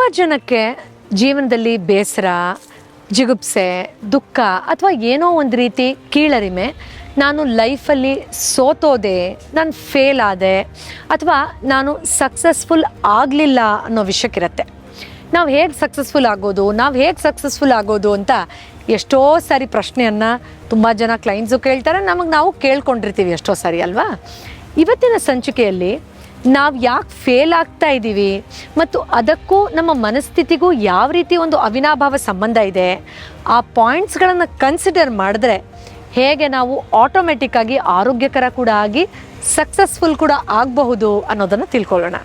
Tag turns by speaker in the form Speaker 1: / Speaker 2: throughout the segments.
Speaker 1: ತುಂಬ ಜನಕ್ಕೆ ಜೀವನದಲ್ಲಿ ಬೇಸರ, ಜಿಗುಪ್ಸೆ, ದುಃಖ ಅಥವಾ ಏನೋ ಒಂದು ರೀತಿ ಕೀಳರಿಮೆ. ನಾನು ಲೈಫಲ್ಲಿ ಸೋತೋದೆ, ನಾನು ಫೇಲ್ ಆದೆ ಅಥವಾ ನಾನು ಸಕ್ಸಸ್ಫುಲ್ ಆಗಲಿಲ್ಲ ಅನ್ನೋ ವಿಷಯಕ್ಕಿರತ್ತೆ. ನಾವು ಹೇಗೆ ಸಕ್ಸಸ್ಫುಲ್ ಆಗೋದು, ನಾವು ಹೇಗೆ ಸಕ್ಸಸ್ಫುಲ್ ಆಗೋದು ಅಂತ ಎಷ್ಟೋ ಸಾರಿ ಪ್ರಶ್ನೆಯನ್ನು ತುಂಬ ಜನ ಕ್ಲೈಂಟ್ಸು ಕೇಳ್ತಾರೆ. ನಮಗೆ ನಾವು ಕೇಳ್ಕೊಂಡಿರ್ತೀವಿ ಎಷ್ಟೋ ಸಾರಿ ಅಲ್ವಾ? ಇವತ್ತಿನ ಸಂಚಿಕೆಯಲ್ಲಿ ನಾವು ಯಾಕೆ ಫೇಲ್ ಆಗ್ತಾ ಇದ್ದೀವಿ ಮತ್ತು ಅದಕ್ಕೂ ನಮ್ಮ ಮನಸ್ಥಿತಿಗೂ ಯಾವ ರೀತಿ ಒಂದು ಅವಿನಾಭಾವ ಸಂಬಂಧ ಇದೆ? ಆ ಪಾಯಿಂಟ್ಸ್ಗಳನ್ನು ಕನ್ಸಿಡರ್ ಮಾಡಿದ್ರೆ ಹೇಗೆ ನಾವು ಆಟೋಮೆಟಿಕ್ ಆಗಿ ಆರೋಗ್ಯಕರ ಕೂಡ ಆಗಿ ಸಕ್ಸಸ್ಫುಲ್ ಕೂಡ ಆಗಬಹುದು ಅನ್ನೋದನ್ನು ತಿಳ್ಕೊಳ್ಳೋಣ.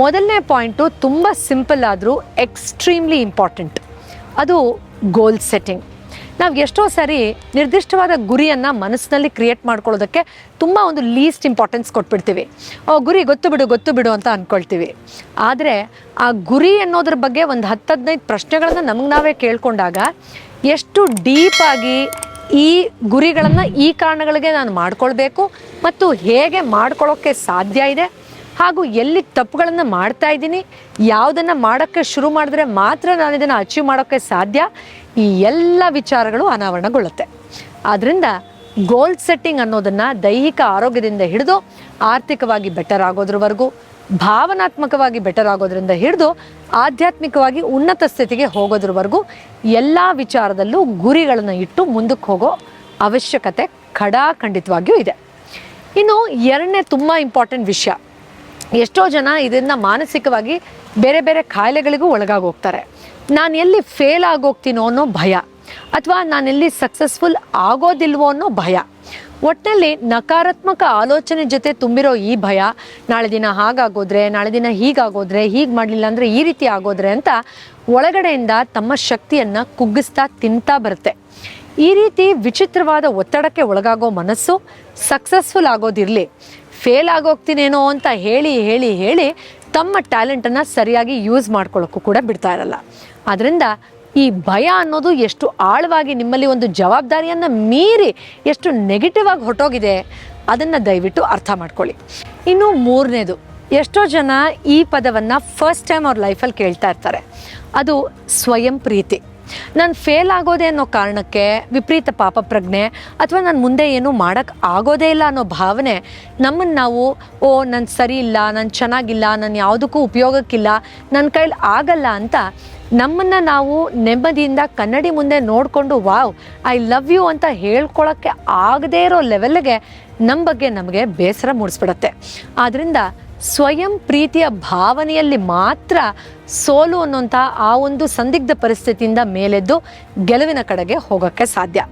Speaker 1: ಮೊದಲನೇ ಪಾಯಿಂಟು ತುಂಬ ಸಿಂಪಲ್ ಆದರೂ ಎಕ್ಸ್ಟ್ರೀಮ್ಲಿ ಇಂಪಾರ್ಟೆಂಟ್ ಅದು ಗೋಲ್ ಸೆಟ್ಟಿಂಗ್ ನಾವು ಎಷ್ಟೋ ಸಾರಿ ನಿರ್ದಿಷ್ಟವಾದ ಗುರಿಯನ್ನು ಮನಸ್ಸಿನಲ್ಲಿ ಕ್ರಿಯೇಟ್ ಮಾಡ್ಕೊಳ್ಳೋದಕ್ಕೆ ತುಂಬ ಒಂದು ಲೀಸ್ಟ್ ಇಂಪಾರ್ಟೆನ್ಸ್ ಕೊಟ್ಬಿಡ್ತೀವಿ. ಓ, ಗುರಿ ಗೊತ್ತು ಬಿಡು ಗೊತ್ತು ಬಿಡು ಅಂತ ಅಂದ್ಕೊಳ್ತೀವಿ ಆದರೆ ಆ ಗುರಿ ಅನ್ನೋದ್ರ ಬಗ್ಗೆ ಒಂದು ಹತ್ತು ಹದಿನೈದು ಪ್ರಶ್ನೆಗಳನ್ನು ನಮಗೆ ನಾವೇ ಕೇಳ್ಕೊಂಡಾಗ ಎಷ್ಟು ಡೀಪಾಗಿ ಈ ಗುರಿಗಳನ್ನು ಈ ಕಾರಣಗಳಿಗೆ ನಾನು ಮಾಡ್ಕೊಳ್ಬೇಕು ಮತ್ತು ಹೇಗೆ ಮಾಡ್ಕೊಳ್ಳೋಕ್ಕೆ ಸಾಧ್ಯ ಇದೆ ಹಾಗೂ ಎಲ್ಲಿ ತಪ್ಪುಗಳನ್ನು ಮಾಡ್ತಾ ಇದ್ದೀನಿ, ಯಾವುದನ್ನು ಮಾಡೋಕ್ಕೆ ಶುರು ಮಾಡಿದ್ರೆ ಮಾತ್ರ ನಾನು ಇದನ್ನು ಅಚೀವ್ ಮಾಡೋಕ್ಕೆ ಸಾಧ್ಯ, ಈ ಎಲ್ಲ ವಿಚಾರಗಳು ಅನಾವರಣಗೊಳ್ಳುತ್ತೆ. ಆದ್ದರಿಂದ ಗೋಲ್ ಸೆಟ್ಟಿಂಗ್ ಅನ್ನೋದನ್ನು ದೈಹಿಕ ಆರೋಗ್ಯದಿಂದ ಹಿಡಿದು ಆರ್ಥಿಕವಾಗಿ ಬೆಟರ್ ಆಗೋದ್ರವರೆಗೂ, ಭಾವನಾತ್ಮಕವಾಗಿ ಬೆಟರ್ ಆಗೋದ್ರಿಂದ ಹಿಡಿದು ಆಧ್ಯಾತ್ಮಿಕವಾಗಿ ಉನ್ನತ ಸ್ಥಿತಿಗೆ ಹೋಗೋದ್ರವರೆಗೂ ಎಲ್ಲ ವಿಚಾರದಲ್ಲೂ ಗುರಿಗಳನ್ನು ಇಟ್ಟು ಮುಂದಕ್ಕೆ ಹೋಗೋ ಅವಶ್ಯಕತೆ ಖಡಾಖಂಡಿತವಾಗಿಯೂ ಇದೆ. ಇನ್ನು ಎರಡನೇ ತುಂಬ ಇಂಪಾರ್ಟೆಂಟ್ ವಿಷಯ ಎಷ್ಟೋ ಜನ ಇದನ್ನು ಮಾನಸಿಕವಾಗಿ ಬೇರೆ ಬೇರೆ ಕಾಯಿಲೆಗಳಿಗೂ ಒಳಗಾಗೋಗ್ತಾರೆ ನಾನು ಎಲ್ಲಿ ಫೇಲ್ ಆಗೋಗ್ತೀನೋ ಅನ್ನೋ ಭಯ, ಅಥವಾ ನಾನೆಲ್ಲಿ ಸಕ್ಸಸ್ಫುಲ್ ಆಗೋದಿಲ್ವೋ ಅನ್ನೋ ಭಯ. ಒಟ್ಟಿನಲ್ಲಿ ನಕಾರಾತ್ಮಕ ಆಲೋಚನೆ ಜೊತೆ ತುಂಬಿರೋ ಈ ಭಯ, ನಾಳೆ ದಿನ ಹಾಗಾಗೋದ್ರೆ, ನಾಳೆ ದಿನ ಹೀಗಾಗೋದ್ರೆ, ಹೀಗೆ ಮಾಡಲಿಲ್ಲ ಅಂದರೆ ಈ ರೀತಿ ಆಗೋದ್ರೆ ಅಂತ ಒಳಗಡೆಯಿಂದ ತಮ್ಮ ಶಕ್ತಿಯನ್ನು ಕುಗ್ಗಿಸ್ತಾ ತಿಂತಾ ಬರುತ್ತೆ. ಈ ರೀತಿ ವಿಚಿತ್ರವಾದ ಒತ್ತಡಕ್ಕೆ ಒಳಗಾಗೋ ಮನಸ್ಸು ಸಕ್ಸಸ್ಫುಲ್ ಆಗೋದಿರಲಿ. ಫೇಲ್ ಆಗೋಗ್ತೀನೇನೋ ಅಂತ ಹೇಳಿ ಹೇಳಿ ಹೇಳಿ ತಮ್ಮ ಟ್ಯಾಲೆಂಟನ್ನು ಸರಿಯಾಗಿ ಯೂಸ್ ಮಾಡ್ಕೊಳ್ಳೋಕ್ಕೂ ಕೂಡ ಬಿಡ್ತಾ ಇರಲ್ಲ. ಆದ್ದರಿಂದ ಈ ಭಯ ಅನ್ನೋದು ಎಷ್ಟು ಆಳವಾಗಿ ನಿಮ್ಮಲ್ಲಿ ಒಂದು ಜವಾಬ್ದಾರಿಯನ್ನು ಮೀರಿ ಎಷ್ಟು ನೆಗೆಟಿವ್ ಆಗಿ ಹೊರಟೋಗಿದೆ, ಅದನ್ನು ದಯವಿಟ್ಟು ಅರ್ಥ ಮಾಡ್ಕೊಳ್ಳಿ. ಇನ್ನು ಮೂರನೇದು, ಎಷ್ಟೋ ಜನ ಈ ಪದವನ್ನು ಫಸ್ಟ್ ಟೈಮ್ ಅವ್ರ ಲೈಫಲ್ಲಿ ಕೇಳ್ತಾ ಇರ್ತಾರೆ. ಅದು ಸ್ವಯಂ ಪ್ರೀತಿ. ನಾನು ಫೇಲ್ ಆಗೋದೆ ಅನ್ನೋ ಕಾರಣಕ್ಕೆ ವಿಪರೀತ ಪಾಪ ಪ್ರಜ್ಞೆ ಅಥವಾ ನಾನು ಮುಂದೆ ಏನೂ ಮಾಡೋಕ್ಕೆ ಆಗೋದೇ ಇಲ್ಲ ಅನ್ನೋ ಭಾವನೆ ನಮ್ಮನ್ನು ನಾವು, ಓ, ನಾನು ಸರಿ ಇಲ್ಲ, ನಾನು ಚೆನ್ನಾಗಿಲ್ಲ, ನಾನು ಯಾವುದಕ್ಕೂ ಉಪಯೋಗಕ್ಕಿಲ್ಲ ನನ್ನ ಕೈಲಿ ಆಗಲ್ಲ ಅಂತ ನಮ್ಮನ್ನು ನಾವು ನೆಮ್ಮದಿಯಿಂದ ಕನ್ನಡಿ ಮುಂದೆ ನೋಡಿಕೊಂಡು, ವಾವ್, ಐ ಲವ್ ಯು ಅಂತ ಹೇಳ್ಕೊಳ್ಳೋಕ್ಕೆ ಆಗದೇ ಇರೋ ಲೆವೆಲ್ಗೆ ನಮ್ಮ ಬಗ್ಗೆ ನಮಗೆ ಬೇಸರ ಮೂಡಿಸ್ಬಿಡತ್ತೆ. ಆದ್ದರಿಂದ ಸ್ವಯಂ ಪ್ರೀತಿಯ ಭಾವನೆಯಲ್ಲಿ ಮಾತ್ರ ಸೋಲು ಅನ್ನೋಂಥ ಆ ಒಂದು ಸಂದಿಗ್ಧ ಪರಿಸ್ಥಿತಿಯಿಂದ ಮೇಲೆದ್ದು ಗೆಲುವಿನ ಕಡೆಗೆ ಹೋಗೋಕ್ಕೆ ಸಾಧ್ಯ.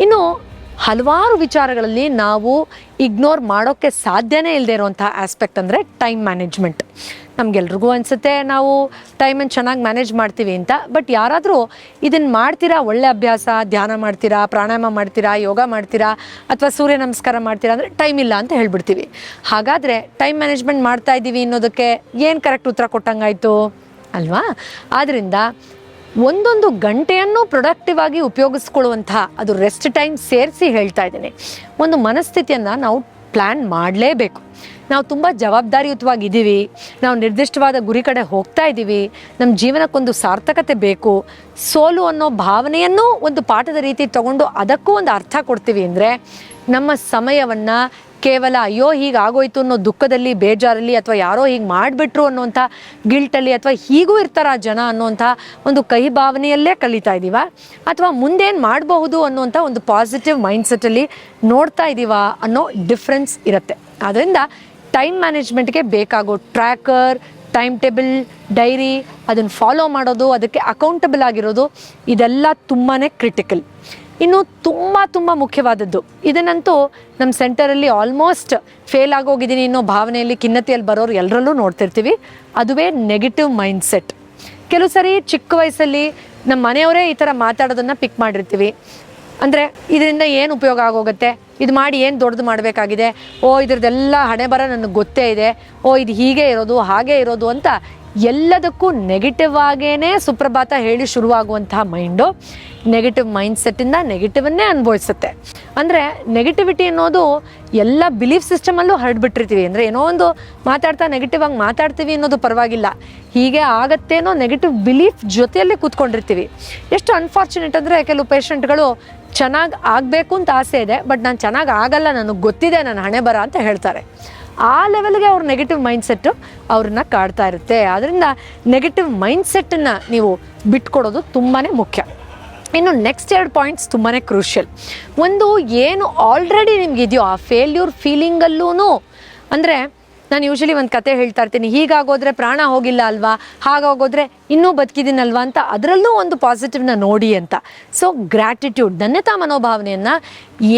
Speaker 1: ಇನ್ನು ಹಲವಾರು ವಿಚಾರಗಳಲ್ಲಿ ನಾವು ಇಗ್ನೋರ್ ಮಾಡೋಕ್ಕೆ ಸಾಧ್ಯನೇ ಇಲ್ಲದೆ ಇರುವಂಥ ಆಸ್ಪೆಕ್ಟ್ ಅಂದರೆ ಟೈಮ್ ಮ್ಯಾನೇಜ್ಮೆಂಟ್ ನಮಗೆಲ್ರಿಗೂ ಅನಿಸುತ್ತೆ. ನಾವು ಟೈಮನ್ನು ಚೆನ್ನಾಗಿ ಮ್ಯಾನೇಜ್ ಮಾಡ್ತೀವಿ ಅಂತ. ಬಟ್ ಯಾರಾದರೂ ಇದನ್ನು ಮಾಡ್ತೀರಾ? ಒಳ್ಳೆ ಅಭ್ಯಾಸ, ಧ್ಯಾನ ಮಾಡ್ತೀರಾ? ಪ್ರಾಣಾಯಾಮ ಮಾಡ್ತೀರಾ? ಯೋಗ ಮಾಡ್ತೀರಾ? ಅಥವಾ ಸೂರ್ಯ ನಮಸ್ಕಾರ ಮಾಡ್ತೀರಾ? ಅಂದರೆ ಟೈಮ್ ಇಲ್ಲ ಅಂತ ಹೇಳ್ಬಿಡ್ತೀವಿ. ಹಾಗಾದರೆ ಟೈಮ್ ಮ್ಯಾನೇಜ್ಮೆಂಟ್ ಮಾಡ್ತಾ ಇದ್ದೀವಿ ಅನ್ನೋದಕ್ಕೆ ಏನು ಕರೆಕ್ಟ್ ಉತ್ತರ ಕೊಟ್ಟಂಗಾಯಿತು? ಅಲ್ವಾ? ಆದ್ದರಿಂದ ಒಂದೊಂದು ಗಂಟೆಯನ್ನು ಪ್ರೊಡಕ್ಟಿವ್ ಆಗಿ ಉಪಯೋಗಿಸ್ಕೊಳ್ಳುವಂತಹ, ಅದು ರೆಸ್ಟ್ ಟೈಮ್ ಸೇರಿಸಿ ಹೇಳ್ತಾ ಇದ್ದೀನಿ. ಒಂದು ಮನಸ್ಥಿತಿಯನ್ನು ನಾವು ಪ್ಲ್ಯಾನ್ ಮಾಡಲೇಬೇಕು. ನಾವು ತುಂಬ ಜವಾಬ್ದಾರಿಯುತವಾಗಿದ್ದೀವಿ. ನಾವು ನಿರ್ದಿಷ್ಟವಾದ ಗುರಿ ಕಡೆ ಹೋಗ್ತಾ ಇದ್ದೀವಿ. ನಮ್ಮ ಜೀವನಕ್ಕೊಂದು ಸಾರ್ಥಕತೆ ಬೇಕು. ಸೋಲು ಅನ್ನೋ ಭಾವನೆಯನ್ನು ಒಂದು ಪಾಠದ ರೀತಿ ತಗೊಂಡು ಅದಕ್ಕೂ ಒಂದು ಅರ್ಥ ಕೊಡ್ತೀವಿ ಅಂದರೆ ನಮ್ಮ ಸಮಯವನ್ನು ಕೇವಲ ಅಯ್ಯೋ ಹೀಗೆ ಆಗೋಯ್ತು ಅನ್ನೋ ದುಃಖದಲ್ಲಿ, ಬೇಜಾರಲ್ಲಿ ಅಥವಾ ಯಾರೋ ಹೀಗೆ ಮಾಡಿಬಿಟ್ರು ಅನ್ನೋಂಥ ಗಿಲ್ಟಲ್ಲಿ ಅಥವಾ ಹೀಗೂ ಇರ್ತಾರ ಜನ ಅನ್ನೋಂಥ ಒಂದು ಕಹಿ ಭಾವನೆಯಲ್ಲೇ ಕಲಿತಾ ಇದ್ದೀವ ಅಥವಾ ಮುಂದೇನು ಮಾಡಬಹುದು ಅನ್ನೋಂಥ ಒಂದು ಪಾಸಿಟಿವ್ ಮೈಂಡ್ಸೆಟ್ಟಲ್ಲಿ ನೋಡ್ತಾ ಇದ್ದೀವ ಅನ್ನೋ ಡಿಫ್ರೆನ್ಸ್ ಇರುತ್ತೆ. ಆದ್ದರಿಂದ ಟೈಮ್ ಮ್ಯಾನೇಜ್ಮೆಂಟ್ಗೆ ಬೇಕಾಗೋ ಟ್ರ್ಯಾಕರ್ ಟೈಮ್ ಟೇಬಲ್ ಡೈರಿ ಅದನ್ನು ಫಾಲೋ ಮಾಡೋದು, ಅದಕ್ಕೆ ಅಕೌಂಟಬಲ್ ಆಗಿರೋದು, ಇದೆಲ್ಲ ತುಂಬಾ ಕ್ರಿಟಿಕಲ್ ಇನ್ನು ತುಂಬ ತುಂಬ ಮುಖ್ಯವಾದದ್ದು. ಇದನ್ನಂತೂ ನಮ್ಮ ಸೆಂಟರಲ್ಲಿ ಆಲ್ಮೋಸ್ಟ್ ಫೇಲ್ ಆಗೋಗಿದ್ದೀನಿ ಅನ್ನೋ ಭಾವನೆಯಲ್ಲಿ ಖಿನ್ನತೆಯಲ್ಲಿ ಬರೋರು ಎಲ್ಲರಲ್ಲೂ ನೋಡ್ತಿರ್ತೀವಿ. ಅದುವೇ ನೆಗೆಟಿವ್ ಮೈಂಡ್ಸೆಟ್ ಕೆಲವು ಸರಿ ಚಿಕ್ಕ ವಯಸ್ಸಲ್ಲಿ ನಮ್ಮ ಮನೆಯವರೇ ಈ ಥರ ಮಾತಾಡೋದನ್ನು ಪಿಕ್ ಮಾಡಿರ್ತೀವಿ. ಅಂದರೆ ಇದರಿಂದ ಏನು ಉಪಯೋಗ ಆಗೋಗುತ್ತೆ? ಇದು ಮಾಡಿ ಏನು ದೊಡ್ಡದು ಮಾಡಬೇಕಾಗಿದೆ? ಓ, ಇದ್ರದ್ದೆಲ್ಲ ಹಣೆ ಬರ ನನಗೆ ಗೊತ್ತೇ ಇದೆ. ಓ, ಇದು ಹೀಗೆ ಇರೋದು, ಹಾಗೆ ಇರೋದು ಅಂತ ಎಲ್ಲದಕ್ಕೂ ನೆಗೆಟಿವ್ ಆಗೇನೆ ಸುಪ್ರಭಾತ ಹೇಳಿ ಶುರುವಾಗುವಂತಹ ಮೈಂಡು ನೆಗೆಟಿವ್ ಮೈಂಡ್ ಸೆಟ್ಟಿಂದ ನೆಗೆಟಿವನ್ನೇ ಅನುಭವಿಸುತ್ತೆ. ಅಂದರೆ ನೆಗೆಟಿವಿಟಿ ಅನ್ನೋದು ಎಲ್ಲ ಬಿಲೀಫ್ ಸಿಸ್ಟಮಲ್ಲೂ ಹರಡ್ಬಿಟ್ಟಿರ್ತೀವಿ. ಅಂದರೆ ಏನೋ ಒಂದು ಮಾತಾಡ್ತಾ ನೆಗೆಟಿವ್ ಆಗಿ ಮಾತಾಡ್ತೀವಿ ಅನ್ನೋದು ಪರವಾಗಿಲ್ಲ. ಹೀಗೆ ಆಗತ್ತೇನೋ ನೆಗೆಟಿವ್ ಬಿಲೀಫ್ ಜೊತೆಯಲ್ಲೇ ಕೂತ್ಕೊಂಡಿರ್ತೀವಿ. ಎಷ್ಟು ಅನ್ಫಾರ್ಚುನೇಟ್ ಅಂದರೆ ಕೆಲವು ಪೇಷಂಟ್ಗಳು ಚೆನ್ನಾಗಿ ಆಗಬೇಕು ಅಂತ ಆಸೆ ಇದೆ ಬಟ್ ನಾನು ಚೆನ್ನಾಗಿ ಆಗಲ್ಲ, ನನಗೆ ಗೊತ್ತಿದೆ, ನನ್ನ ಹಣೆ ಬರ ಅಂತ ಹೇಳ್ತಾರೆ. ಆ ಲೆವೆಲ್ಗೆ ಅವ್ರ ನೆಗೆಟಿವ್ ಮೈಂಡ್ಸೆಟ್ಟು ಅವ್ರನ್ನ ಕಾಡ್ತಾ ಇರುತ್ತೆ. ಆದ್ದರಿಂದ ನೆಗೆಟಿವ್ ಮೈಂಡ್ಸೆಟ್ಟನ್ನು ನೀವು ಬಿಟ್ಕೊಡೋದು ತುಂಬಾ ಮುಖ್ಯ. ಇನ್ನು ನೆಕ್ಸ್ಟ್ ಎರಡು ಪಾಯಿಂಟ್ಸ್ ತುಂಬಾ ಕ್ರೂಷಿಯಲ್ ಒಂದು ಏನು ಆಲ್ರೆಡಿ ನಿಮಗಿದೆಯೋ ಆ ಫೇಲ್ಯೂರ್ ಫೀಲಿಂಗಲ್ಲೂ ಅಂದರೆ ನಾನು ಯೂಶಲಿ ಒಂದು ಕತೆ ಹೇಳ್ತಾ ಇರ್ತೀನಿ. ಹೀಗಾಗೋದ್ರೆ ಪ್ರಾಣ ಹೋಗಿಲ್ಲ ಅಲ್ವಾ? ಹಾಗಾಗೋದ್ರೆ ಇನ್ನೂ ಬದುಕಿದ್ದೀನಲ್ವಾ ಅಂತ ಅದರಲ್ಲೂ ಒಂದು ಪಾಸಿಟಿವ್ನ ನೋಡಿ ಅಂತ. ಸೊ ಗ್ರ್ಯಾಟಿಟ್ಯೂಡ್ ಧನ್ಯತಾ ಮನೋಭಾವನೆಯನ್ನು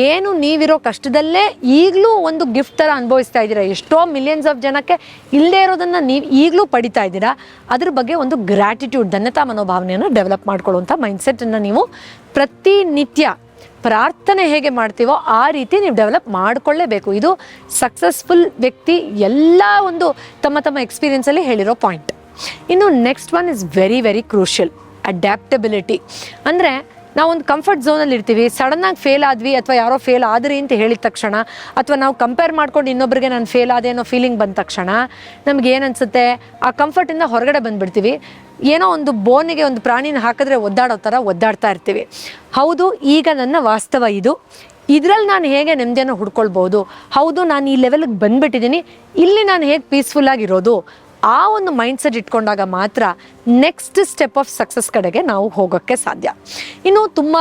Speaker 1: ಏನು ನೀವಿರೋ ಕಷ್ಟದಲ್ಲೇ ಈಗಲೂ ಒಂದು ಗಿಫ್ಟ್ ಥರ ಅನುಭವಿಸ್ತಾ ಇದ್ದೀರಾ? ಎಷ್ಟೋ ಮಿಲಿಯನ್ಸ್ ಆಫ್ ಜನಕ್ಕೆ ಇಲ್ಲದೇ ಇರೋದನ್ನು ನೀವು ಈಗಲೂ ಪಡಿತಾ ಇದ್ದೀರಾ? ಅದ್ರ ಬಗ್ಗೆ ಒಂದು ಗ್ರ್ಯಾಟಿಟ್ಯೂಡ್ ಧನ್ಯತಾ ಮನೋಭಾವನೆಯನ್ನು ಡೆವಲಪ್ ಮಾಡ್ಕೊಳ್ಳುವಂಥ ಮೈಂಡ್ಸೆಟ್ಟನ್ನು ನೀವು ಪ್ರತಿನಿತ್ಯ ಪ್ರಾರ್ಥನೆ ಹೇಗೆ ಮಾಡ್ತೀವೋ ಆ ರೀತಿ ನೀವು ಡೆವಲಪ್ ಮಾಡಿಕೊಳ್ಳೇಬೇಕು. ಇದು ಸಕ್ಸಸ್ಫುಲ್ ವ್ಯಕ್ತಿ ಎಲ್ಲ ಒಂದು ತಮ್ಮ ತಮ್ಮ ಎಕ್ಸ್ಪೀರಿಯೆನ್ಸಲ್ಲಿ ಹೇಳಿರೋ ಪಾಯಿಂಟ್ ಇನ್ನು next one is very very crucial adaptability ಅಂದರೆ ನಾವೊಂದು ಕಂಫರ್ಟ್ ಝೋನಲ್ಲಿ ಇರ್ತೀವಿ. ಸಡನ್ನಾಗಿ ಫೇಲ್ ಆದ್ವಿ ಅಥವಾ ಯಾರೋ ಫೇಲ್ ಆದ್ರಿ ಅಂತ ಹೇಳಿದ ತಕ್ಷಣ ಅಥವಾ ನಾವು ಕಂಪೇರ್ ಮಾಡ್ಕೊಂಡು ಇನ್ನೊಬ್ಬರಿಗೆ ನಾನು ಫೇಲ್ ಆದೆ ಅನ್ನೋ ಫೀಲಿಂಗ್ ಬಂದ ತಕ್ಷಣ ನಮ್ಗೆ ಏನು ಅನ್ಸುತ್ತೆ? ಆ ಕಂಫರ್ಟಿಂದ ಹೊರಗಡೆ ಬಂದ್ಬಿಡ್ತೀವಿ. ಏನೋ ಒಂದು ಬೋನಿಗೆ ಒಂದು ಪ್ರಾಣಿನ ಹಾಕಿದ್ರೆ ಒದ್ದಾಡೋ ಥರ ಒದ್ದಾಡ್ತಾ ಇರ್ತೀವಿ. ಹೌದು, ಈಗ ನನ್ನ ವಾಸ್ತವ ಇದು. ಇದರಲ್ಲಿ ನಾನು ಹೇಗೆ ನೆಮ್ಮದಿಯನ್ನು ಹುಡ್ಕೊಳ್ಬೋದು? ಹೌದು, ನಾನು ಈ ಲೆವೆಲ್ಗೆ ಬಂದ್ಬಿಟ್ಟಿದ್ದೀನಿ ಇಲ್ಲಿ ನಾನು ಹೇಗೆ ಪೀಸ್ಫುಲ್ಲಾಗಿರೋದು ಆ ಒಂದು ಮೈಂಡ್ ಸೆಟ್ ಇಟ್ಕೊಂಡಾಗ ಮಾತ್ರ ನೆಕ್ಸ್ಟ್ ಸ್ಟೆಪ್ ಆಫ್ ಸಕ್ಸಸ್ ಕಡೆಗೆ ನಾವು ಹೋಗೋಕ್ಕೆ ಸಾಧ್ಯ. ಇನ್ನು ತುಂಬ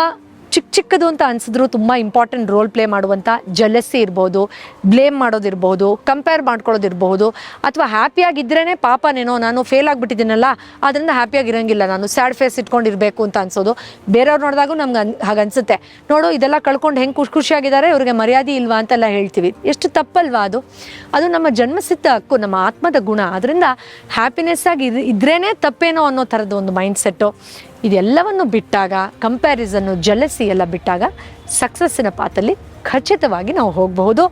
Speaker 1: ಚಿಕ್ಕ ಚಿಕ್ಕದು ಅಂತ ಅನ್ಸಿದ್ರು ತುಂಬ ಇಂಪಾರ್ಟೆಂಟ್ ರೋಲ್ ಪ್ಲೇ ಮಾಡುವಂಥ ಜಲಸಿ ಇರ್ಬೋದು ಬ್ಲೇಮ್ ಮಾಡೋದಿರ್ಬೋದು ಕಂಪೇರ್ ಮಾಡ್ಕೊಳ್ಳೋದಿರ್ಬೋದು, ಅಥವಾ ಹ್ಯಾಪಿಯಾಗಿದ್ರೇ ಪಾಪನೇನೋ ನಾನು ಫೇಲ್ ಆಗಿಬಿಟ್ಟಿದ್ದೀನಲ್ಲ, ಅದರಿಂದ ಹ್ಯಾಪಿಯಾಗಿರೋಂಗಿಲ್ಲ ನಾನು ಸ್ಯಾಡ್ ಫೇಸ್ ಇಟ್ಕೊಂಡಿರಬೇಕು ಅಂತ ಅನ್ಸೋದು. ಬೇರೆಯವ್ರು ನೋಡಿದಾಗೂ ನಮ್ಗೆ ಅನ್, ಹಾಗೆ ಅನ್ಸುತ್ತೆ. ನೋಡು, ಇದೆಲ್ಲ ಕಳ್ಕೊಂಡು ಹೆಂಗೆ ಖುಷಿ ಖುಷಿಯಾಗಿದ್ದಾರೆ ಇವರಿಗೆ ಮರ್ಯಾದೆ ಇಲ್ವಾ ಅಂತೆಲ್ಲ ಹೇಳ್ತೀವಿ. ಎಷ್ಟು ತಪ್ಪಲ್ವಾ ಅದು? ಅದು ನಮ್ಮ ಜನ್ಮಸಿದ್ಧ ಹಕ್ಕು, ನಮ್ಮ ಆತ್ಮದ ಗುಣ. ಅದರಿಂದ ಹ್ಯಾಪಿನೆಸ್ ಆಗಿ ಇದ್- ಇದ್ರೇನೆ ತಪ್ಪೇನೋ ಅನ್ನೋ ಥರದ ಒಂದು ಮೈಂಡ್ ಸೆಟ್ಟು ಇದೆಲ್ಲವನ್ನು ಬಿಟ್ಟಾಗ ಕಂಪ್ಯಾರಿಸನ್ನು ಜಲಸಿ ಎಲ್ಲ ಬಿಟ್ಟಾಗ ಸಕ್ಸಸ್ಸಿನ ಪಾತಲ್ಲಿ ಖಚಿತವಾಗಿ ನಾವು ಹೋಗಬಹುದು.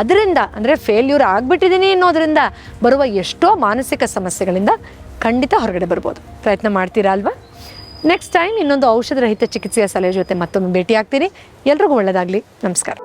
Speaker 1: ಅದರಿಂದ ಅಂದರೆ ಫೇಲ್ಯೂರ್ ಆಗಿಬಿಟ್ಟಿದ್ದೀನಿ ಅನ್ನೋದರಿಂದ ಬರುವ ಎಷ್ಟೋ ಮಾನಸಿಕ ಸಮಸ್ಯೆಗಳಿಂದ ಖಂಡಿತ ಹೊರಗಡೆ ಬರ್ಬೋದು. ಪ್ರಯತ್ನ ಮಾಡ್ತೀರಾ ಅಲ್ವಾ? ನೆಕ್ಸ್ಟ್ ಟೈಮ್ ಇನ್ನೊಂದು ಔಷಧರಹಿತ ಚಿಕಿತ್ಸೆಯ ಸಲಹೆ ಜೊತೆ ಮತ್ತೊಮ್ಮೆ ಭೇಟಿ ಆಗ್ತೀನಿ ಎಲ್ರಿಗೂ ಒಳ್ಳೆಯದಾಗಲಿ ನಮಸ್ಕಾರ.